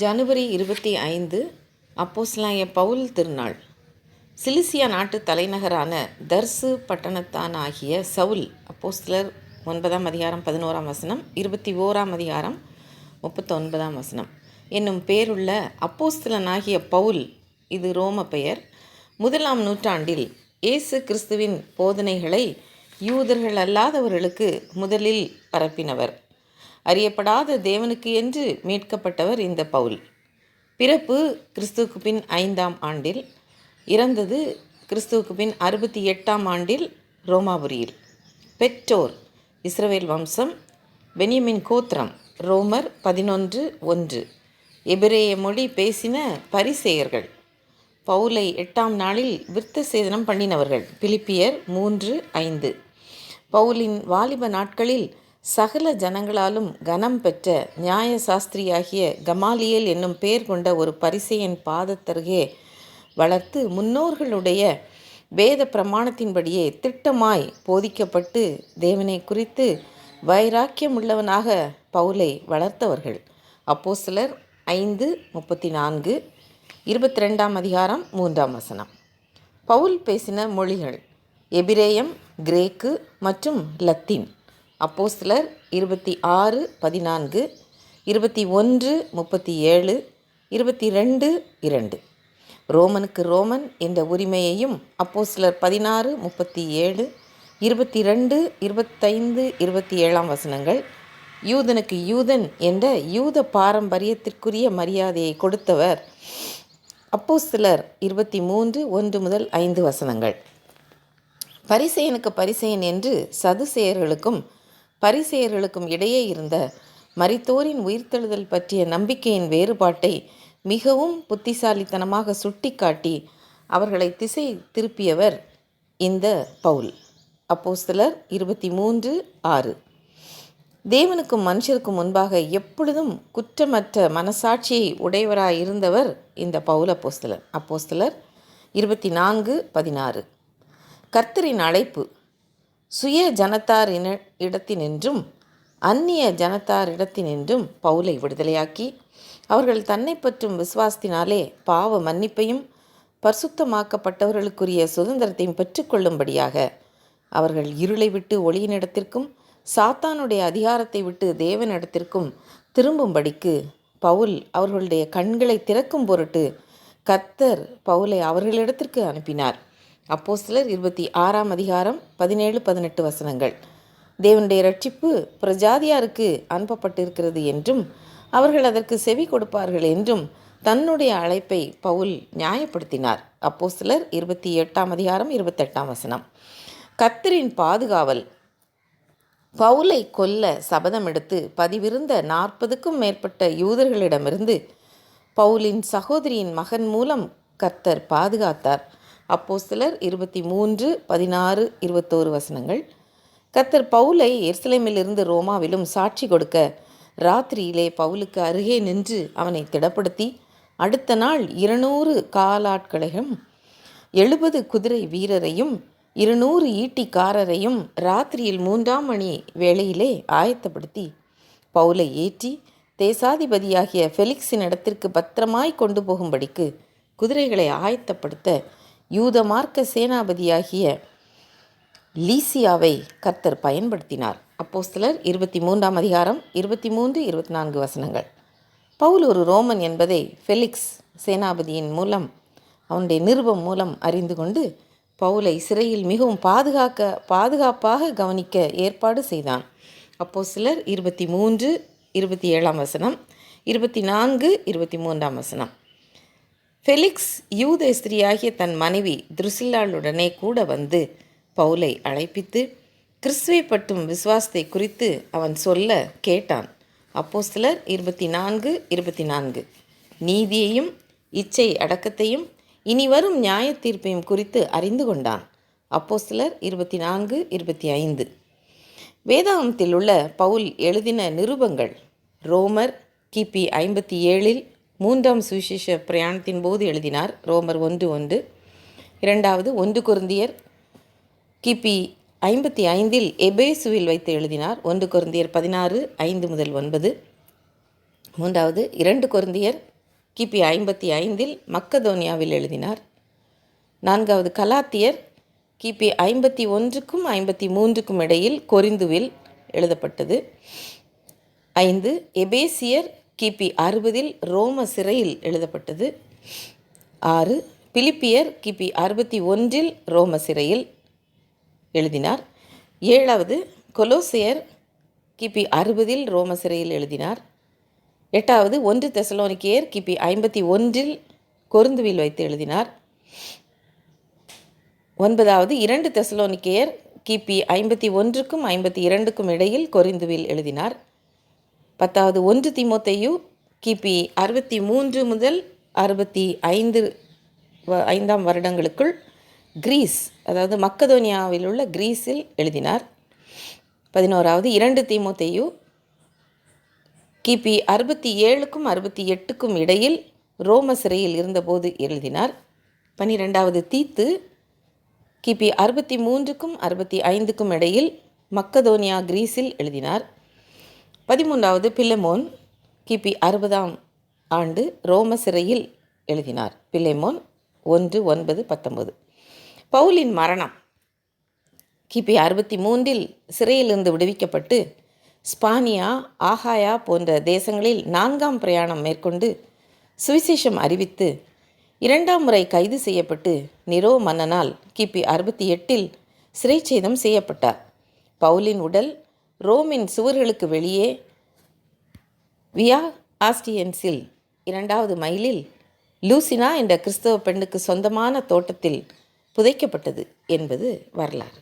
ஜனவரி இருபத்தி ஐந்து அப்போஸ்லாய பவுல் திருநாள். சிலிசியா நாட்டு தலைநகரான தர்சு பட்டணத்தான் ஆகிய சவுல் அப்போஸ்லர் ஒன்பதாம் அதிகாரம் பதினோராம் வசனம் இருபத்தி ஓராம் அதிகாரம் முப்பத்தொன்பதாம் வசனம். என்னும் பேருள்ள அப்போஸ்தலனாகிய பவுல் இது ரோம பெயர். முதலாம் நூற்றாண்டில் இயேசு கிறிஸ்துவின் போதனைகளை யூதர்கள் அல்லாதவர்களுக்கு முதலில் பரப்பினவர். அறியப்படாத தேவனுக்கு என்று மீட்கப்பட்டவர் இந்த பவுல். பிறப்பு கிறிஸ்துவுக்கு பின் ஐந்தாம் ஆண்டில் இறந்தது கிறிஸ்துவுக்கு பின் அறுபத்தி எட்டாம் ஆண்டில் ரோமாபுரியில். பெற்றோர் இஸ்ரவேல் வம்சம் பெனியமின் கோத்திரம் ரோமர் பதினொன்று ஒன்று. எபிரேய மொழி பேசின பரிசேயர்கள். பவுலை எட்டாம் நாளில் விருத்த சேதனம் பண்ணினவர்கள். பிலிப்பியர் மூன்று ஐந்து. பவுலின் வாலிப நாட்களில் சகல ஜனங்களாலும் கனம் பெற்ற நியாய சாஸ்திரியாகிய கமாலியல் என்னும் பெயர் கொண்ட ஒரு பரிசையின் பாதத்தருகே வளர்த்து முன்னோர்களுடைய வேத பிரமாணத்தின்படியே திட்டமாய் போதிக்கப்பட்டு தேவனை குறித்து வைராக்கியமுள்ளவனாக பவுலை வளர்த்தவர்கள். அப்போ சிலர் ஐந்து முப்பத்தி நான்கு இருபத்தி ரெண்டாம் அதிகாரம் மூன்றாம் வசனம். பவுல் பேசின மொழிகள் எபிரேயம் கிரேக்கு மற்றும் லத்தீன். அப்போஸ்தலர் இருபத்தி ஆறு பதினான்கு இருபத்தி ஒன்று முப்பத்தி ஏழு இருபத்தி ரெண்டு இரண்டு. ரோமனுக்கு ரோமன் என்ற உரிமையையும் அப்போஸ்தலர் பதினாறு முப்பத்தி ஏழு இருபத்தி ரெண்டு இருபத்தைந்து இருபத்தி ஏழாம் வசனங்கள் யூதனுக்கு யூதன் என்ற யூத பாரம்பரியத்திற்குரிய மரியாதையை கொடுத்தவர் அப்போஸ்தலர் இருபத்தி மூன்று ஒன்று முதல் ஐந்து வசனங்கள். பரிசெயனுக்கு பரிசெயன் என்று சதுசேயர்களுக்கும் பரிசெயர்களுக்கும் இடையே இருந்த மரித்தோரின் உயிர்த்தெழுதல் பற்றிய நம்பிக்கையின் வேறுபாட்டை மிகவும் புத்திசாலித்தனமாக சுட்டிக்காட்டி அவர்களை திசை திருப்பியவர் இந்த பவுல். அப்போஸ்தலர் இருபத்தி மூன்று ஆறு. தேவனுக்கும் மனுஷருக்கும் முன்பாக எப்பொழுதும் குற்றமற்ற மனசாட்சியை உடையவராக இருந்தவர் இந்த பவுல் அப்போஸ்தலர். அப்போஸ்தலர் இருபத்தி நான்கு பதினாறு. கர்த்தரின் அழைப்பு. சுய ஜனத்தார் இன இடத்தினின்றும் அந்நிய ஜனத்தாரிடத்தினின்றும் பவுலை விடுதலையாக்கி அவர்கள் தன்னை பற்றும் விசுவாசத்தினாலே பாவ மன்னிப்பையும் பரிசுத்தமாக்கப்பட்டவர்களுக்குரிய சுதந்திரத்தையும் பெற்றுக்கொள்ளும்படியாக அவர்கள் இருளை விட்டு ஒளியினிடத்திற்கும் சாத்தானுடைய அதிகாரத்தை விட்டு தேவனிடத்திற்கும் திரும்பும்படிக்கு பவுல் அவர்களுடைய கண்களை திறக்கும் பொருட்டு கத்தர் பவுலை அவர்களிடத்திற்கு அனுப்பினார். அப்போ சிலர் இருபத்தி ஆறாம் அதிகாரம் பதினேழு பதினெட்டு வசனங்கள். தேவனுடைய ரட்சிப்பு பிரஜாதியாருக்கு அனுப்பப்பட்டிருக்கிறது என்றும் அவர்கள் அதற்கு செவி கொடுப்பார்கள் என்றும் தன்னுடைய அழைப்பை பவுல் நியாயப்படுத்தினார். அப்போ சிலர் இருபத்தி எட்டாம் அதிகாரம் இருபத்தெட்டாம் வசனம். கத்தரின் பாதுகாவல். பவுலை கொல்ல சபதம் எடுத்து பதிவிருந்த நாற்பதுக்கும் மேற்பட்ட யூதர்களிடமிருந்து பவுலின் சகோதரியின் மகன் மூலம் கர்த்தர் பாதுகாத்தார். அப்போ சிலர் இருபத்தி மூன்று பதினாறு இருபத்தோரு வசனங்கள். கத்தர் பவுலை எர்சலேமிலிருந்து ரோமாவிலும் சாட்சி கொடுக்க ராத்திரியிலே பவுலுக்கு அருகே நின்று அவனை திடப்படுத்தி அடுத்த நாள் இருநூறு காலாட்களையும் எழுபது குதிரை வீரரையும் இருநூறு ஈட்டிக்காரரையும் ராத்திரியில் மூன்றாம் மணி வேளையிலே ஆயத்தப்படுத்தி பவுலை ஏற்றி தேசாதிபதியாகிய ஃபெலிக்ஸின் இடத்திற்கு பத்திரமாய் கொண்டு போகும்படிக்கு குதிரைகளை ஆயத்தப்படுத்த யூத மார்க்க சேனாபதியாகிய லீசியாவை கர்த்தர் பயன்படுத்தினார். அப்போஸ்தலர் இருபத்தி மூன்றாம் அதிகாரம் இருபத்தி மூன்று இருபத்தி நான்கு வசனங்கள். பவுல் ஒரு ரோமன் என்பதை ஃபெலிக்ஸ் சேனாபதியின் மூலம் அவனுடைய நிருபம் மூலம் அறிந்து கொண்டு பவுலை சிறையில் மிகவும் பாதுகாக்க பாதுகாப்பாக கவனிக்க ஏற்பாடு செய்தான். அப்போ சிலர் இருபத்தி மூன்று இருபத்தி ஏழாம் வசனம் இருபத்தி நான்கு இருபத்தி மூன்றாம் வசனம். ஃபெலிக்ஸ் யூத ஸ்திரியாகிய தன் மனைவி திருசில்லாளுடனே கூட வந்து பவுலை அழைப்பித்து கிறிஸ்துவை பட்டும் விசுவாசத்தை குறித்து அவன் சொல்ல கேட்டான். அப்போ சிலர் இருபத்தி நான்கு இருபத்தி நான்கு நீதியையும் இச்சை அடக்கத்தையும் இனி வரும் நியாய தீர்ப்பையும் குறித்து அறிந்து கொண்டான். அப்போ சிலர் இருபத்தி நான்கு இருபத்தி ஐந்து வேதாகமத்தில் உள்ள பவுல் எழுதின நிருபங்கள் ரோமர் கிபி ஐம்பத்தி ஏழில் மூன்றாம் சுவிசேஷ பிரயாணத்தின் போது எழுதினார் ரோமர் ஒன்று ஒன்று. இரண்டாவது ஒன்று குருந்தியர் கிபி ஐம்பத்தி ஐந்தில் எபேசுவில் வைத்து எழுதினார் ஒன்று குருந்தியர் பதினாறு ஐந்து முதல் ஒன்பது. மூன்றாவது இரண்டு குருந்தியர் கிபி ஐம்பத்தி ஐந்தில் மக்கதோனியாவில் எழுதினார். நான்காவது கலாத்தியர் கிபி ஐம்பத்தி ஒன்றுக்கும் ஐம்பத்தி மூன்றுக்கும் இடையில் கொரிந்துவில் எழுதப்பட்டது. ஐந்து எபேசியர் கிபி அறுபதில் ரோம சிறையில் எழுதப்பட்டது. ஆறு பிலிப்பியர் கிபி அறுபத்தி ஒன்றில் ரோம சிறையில் எழுதினார். ஏழாவது கொலோசியர் கிபி அறுபதில் ரோம சிறையில் எழுதினார். எட்டாவது ஒன்று தெசலோனிக்கேயர் கிபி ஐம்பத்தி ஒன்றில் கொருந்துவில் வைத்து எழுதினார். ஒன்பதாவது இரண்டு தெசலோனிக்கேயர் கிபி ஐம்பத்தி ஒன்றுக்கும் ஐம்பத்தி இரண்டுக்கும் இடையில் கொரிந்துவில் எழுதினார். பத்தாவது ஒன்று திமுத்தையு கிபி அறுபத்தி மூன்று முதல் அறுபத்தி ஐந்து வ- ஐந்தாம் வருடங்களுக்குள் கிரீஸ் அதாவது மக்கதோனியாவில் உள்ள கிரீஸில் எழுதினார். பதினோராவது இரண்டு திமுத்தையு கிபி அறுபத்தி ஏழுக்கும் அறுபத்தி எட்டுக்கும் இடையில் ரோம சிறையில் இருந்தபோது எழுதினார். பனிரெண்டாவது தீத்து கிபி அறுபத்தி மூன்றுக்கும் அறுபத்தி ஐந்துக்கும் இடையில் மக்கதோனியா கிரீஸில் எழுதினார். பதிமூன்றாவது பில்லெமோன் கிபி அறுபதாம் ஆண்டு ரோம சிறையில் எழுதினார். பில்லெமோன் ஒன்று ஒன்பது பத்தொன்பது. பவுலின் மரணம் கிபி அறுபத்தி மூன்றில் சிறையிலிருந்து விடுவிக்கப்பட்டு ஸ்பானியா ஆகாயா போன்ற தேசங்களில் நான்காம் பிரயாணம் மேற்கொண்டு சுவிசேஷம் அறிவித்து இரண்டாம் முறை கைது செய்யப்பட்டு நிரோ மன்னனால் கிபி அறுபத்தி எட்டில் சிறைச்சேதம் செய்யப்பட்டார். பவுலின் உடல் ரோமின் சுவர்களுக்கு வெளியே வியா ஆஸ்டியன்ஸில் இரண்டாவது மைலில் லூசினா என்ற கிறிஸ்தவ பெண்ணுக்கு சொந்தமான தோட்டத்தில் புதைக்கப்பட்டது என்பது வரலாறு.